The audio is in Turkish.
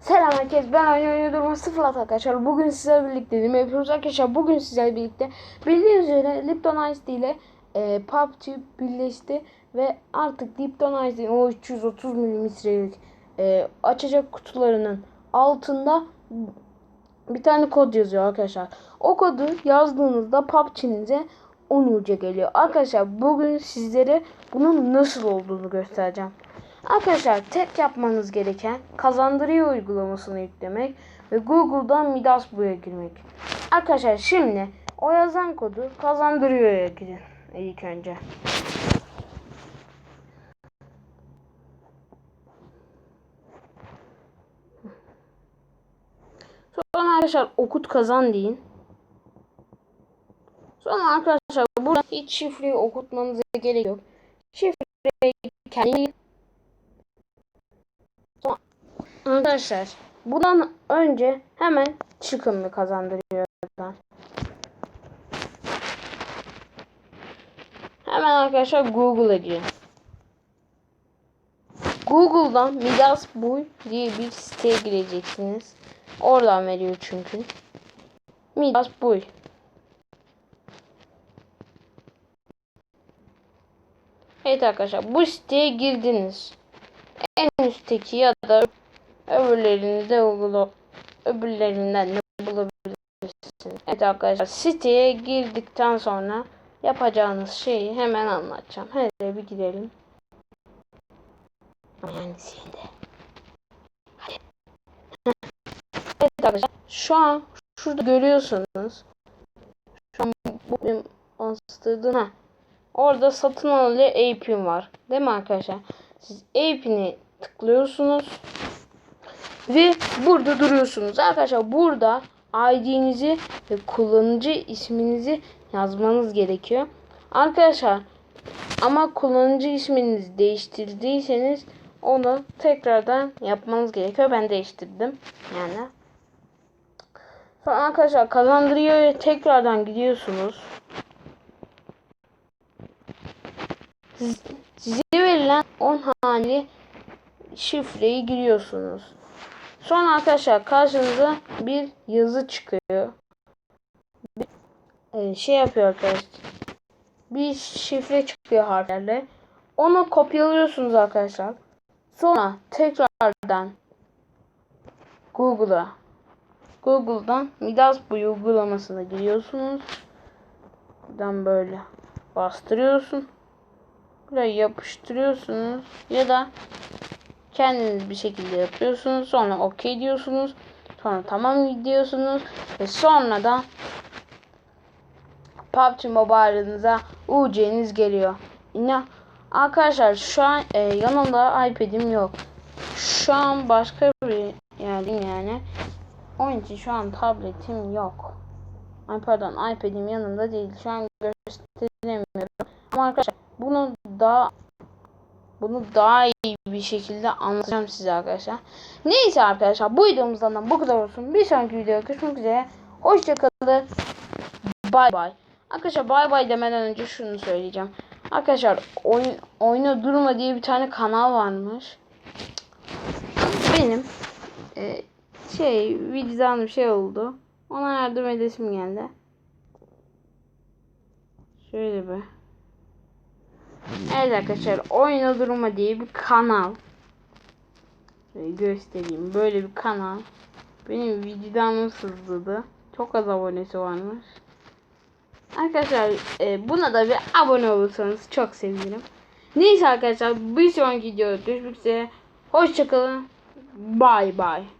Selam herkes ben Oyun Oyunu Durma 0 arkadaşlar. Bugün sizlerle birlikte değil mi yapıyoruz arkadaşlar Bugün sizlerle birlikte bildiğiniz üzere Lipton Ice Tea ile e, PUBG birleşti Ve artık Lipton Ice Tea'nin o 330 milimetrelik e, açacak kutularının altında bir tane kod yazıyor arkadaşlar. O kodu yazdığınızda PUBG'nize 10 uca geliyor. Arkadaşlar bugün sizlere bunun nasıl olduğunu göstereceğim Arkadaşlar tek yapmanız gereken kazandırıyor uygulamasını yüklemek ve Google'dan Midas Buy'a girmek. Arkadaşlar şimdi o yazan kodu kazandırıyor'ya girin ilk önce. Sonra arkadaşlar okut kazan deyin. Sonra arkadaşlar burada hiç şifreyi okutmanıza gerek yok. Şifreyi kendi Arkadaşlar bundan önce hemen çıkın bir kazandırıyor. Hemen arkadaşlar Google'a girin. Google'dan Midas Buy diye bir siteye gireceksiniz. Oradan veriyor çünkü. Midas Buy. Evet arkadaşlar bu siteye girdiniz. En üstteki ya da öbürlerini de öbürlerinden de bulabilirsiniz. Evet arkadaşlar siteye girdikten sonra yapacağınız şeyi hemen anlatacağım. Hele bir gidelim. Mühendisliğinde. Evet arkadaşlar şu an şurada görüyorsunuz. Şu an bu benim bastırdığım ha. Orada satın alıyor AP'im var. Değil mi arkadaşlar? Siz AP'ni tıklıyorsunuz. Ve burada duruyorsunuz. Arkadaşlar burada ID'nizi ve kullanıcı isminizi yazmanız gerekiyor. Arkadaşlar ama kullanıcı isminizi değiştirdiyseniz onu tekrardan yapmanız gerekiyor. Ben değiştirdim. Yani. Sonra arkadaşlar kazandırıyor tekrardan gidiyorsunuz. Size verilen 10 hali şifreyi giriyorsunuz. Sonra arkadaşlar karşınıza bir yazı çıkıyor. Bir, e, şey yapıyor arkadaşlar. Bir şifre çıkıyor harflerle. Onu kopyalıyorsunuz arkadaşlar. Sonra tekrardan Google'a Google'dan Midas bu uygulamasına giriyorsunuz. Buradan böyle bastırıyorsun. Buraya yapıştırıyorsunuz ya da kendiniz bir şekilde yapıyorsunuz. Sonra OK diyorsunuz. Sonra tamam diyorsunuz. Ve sonra da PUBG Mobile'ınıza UC'niz geliyor. Yine arkadaşlar şu an e, yanımda iPad'im yok. Şu an başka bir yerdeyim yani. Onun için şu an tabletim yok. Ay pardon iPad'im yanımda değil. Şu an gösteremiyorum. Ama arkadaşlar bunu daha bunu daha iyi bir şekilde anlatacağım size arkadaşlar. Neyse arkadaşlar bu videomuzdan bu kadar olsun. Bir sonraki videoda görüşmek üzere. Hoşçakalın. Bay bay. Arkadaşlar bay bay demeden önce şunu söyleyeceğim. Arkadaşlar oyun, oyuna durma diye bir tane kanal varmış. Benim e, şey vicdanım şey oldu. Ona yardım edesim geldi. Şöyle bir. Evet arkadaşlar oyuna durma diye bir kanal. Şöyle göstereyim. Böyle bir kanal. Benim vicdanım sızladı. Çok az abonesi varmış. Arkadaşlar e, buna da bir abone olursanız çok sevinirim. Neyse arkadaşlar bir sonraki videoda görüşmek üzere. Hoşçakalın. Bye bye.